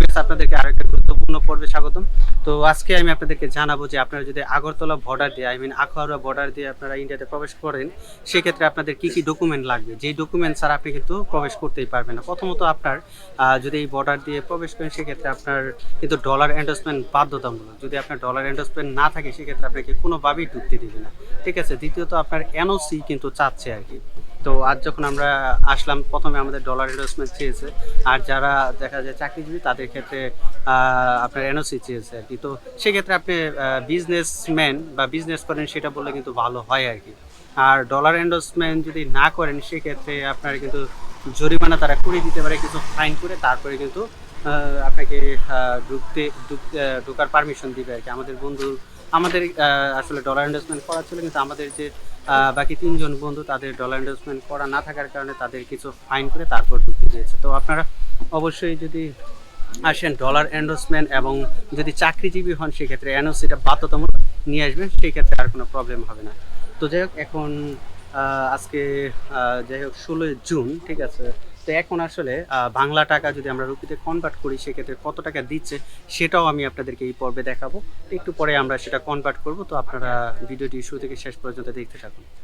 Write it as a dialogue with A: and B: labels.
A: বেশ আপনাদেরকে আরেকটা গুরুত্বপূর্ণ পর্বে স্বাগতম। তো আজকে আমি আপনাদেরকে জানাব যে আপনারা যদি আগরতলা বর্ডার দিয়ে আই মিন আখাউড়া বর্ডার দিয়ে আপনারা ইন্ডিয়াতে প্রবেশ করেন, সেক্ষেত্রে আপনাদের কি কি ডকুমেন্ট লাগবে? যেই ডকুমেন্ট ছাড়া আপনি কিন্তু প্রবেশ করতেই পারবেন না। প্রথমত আপনার যদি এই বর্ডার দিয়ে প্রবেশ করেন, সেক্ষেত্রে আপনার কিন্তু ডলার এন্ডোসমেন্ট বাধ্যতামূলক। যদি আপনার ডলার এন্ডোসমেন্ট না থাকে, সেক্ষেত্রে আপনাকে কোনোভাবেই ঢুকতে দিবে না। ঠিক আছে? দ্বিতীয়ত আপনার এনওসি কিন্তু চাচ্ছে আর কি। তো আজ যখন আমরা আসলাম, প্রথমে আমাদের ডলার এনোসমেন্ট চেয়েছে। আর যারা দেখা যায় চাকরিজীবী, তাদের ক্ষেত্রে আপনার এনওসি চেয়েছে আর কি। তো সেক্ষেত্রে আপনি বিজনেসম্যান বা বিজনেস করেন, সেটা বললে কিন্তু ভালো হয় আর কি। আর ডলার এন্ডোসমেন্ট যদি না করেন, সেক্ষেত্রে আপনার কিন্তু জরিমানা তারা করে দিতে পারে, কিছু ফাইন করে তারপরে কিন্তু আপনাকে ঢুকতে ঢোকার পারমিশন দিবে আর কি। আমাদের বন্ধু, আমাদের আসলে ডলার ইনভেস্টমেন্ট করা ছিল, কিন্তু আমাদের যে বাকি তিনজন বন্ধু, তাদের ডলার ইনভেস্টমেন্ট করা না থাকার কারণে তাদের কিছু ফাইন করে তারপর ঢুকতে দিয়েছে। তো আপনারা অবশ্যই যদি আসেন ডলার এন্ডোসমেন্ট এবং যদি চাকরিজীবী হন, সেক্ষেত্রে এনওসিটা বাধ্যতামূলক নিয়ে আসবেন সেই ক্ষেত্রে আর কোনো প্রবলেম হবে না। তো যাই হোক, এখন আজকে যাই হোক, ষোলোই জুন, ঠিক আছে? তো এখন আসলে বাংলা টাকা যদি আমরা রুপিতে কনভার্ট করি, সেক্ষেত্রে কত টাকা দিচ্ছে, সেটাও আমি আপনাদেরকে এই পর্বে দেখাবো। একটু পরে আমরা সেটা কনভার্ট করব, তো আপনারা ভিডিওটি শুরু থেকে শেষ পর্যন্ত দেখতে থাকুন।